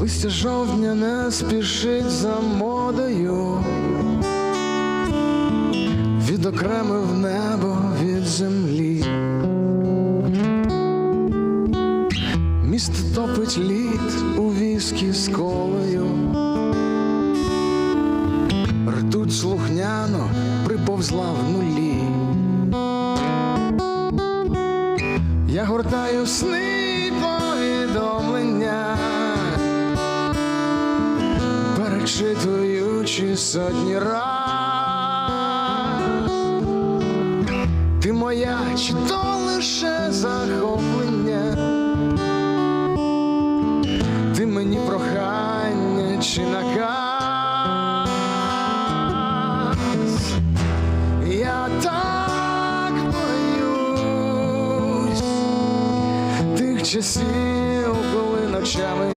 Листя жовтня не спішить за модою, відокремив небо від землі. Місто топить лід у віскі з колою. Ртуть слухняно приповзла в нулі. Я гортаю сни перечитуючи сотні раз. Ти моя, чи то лише захоплення? Ти мені прохання чи наказ? Я так боюсь тих часів,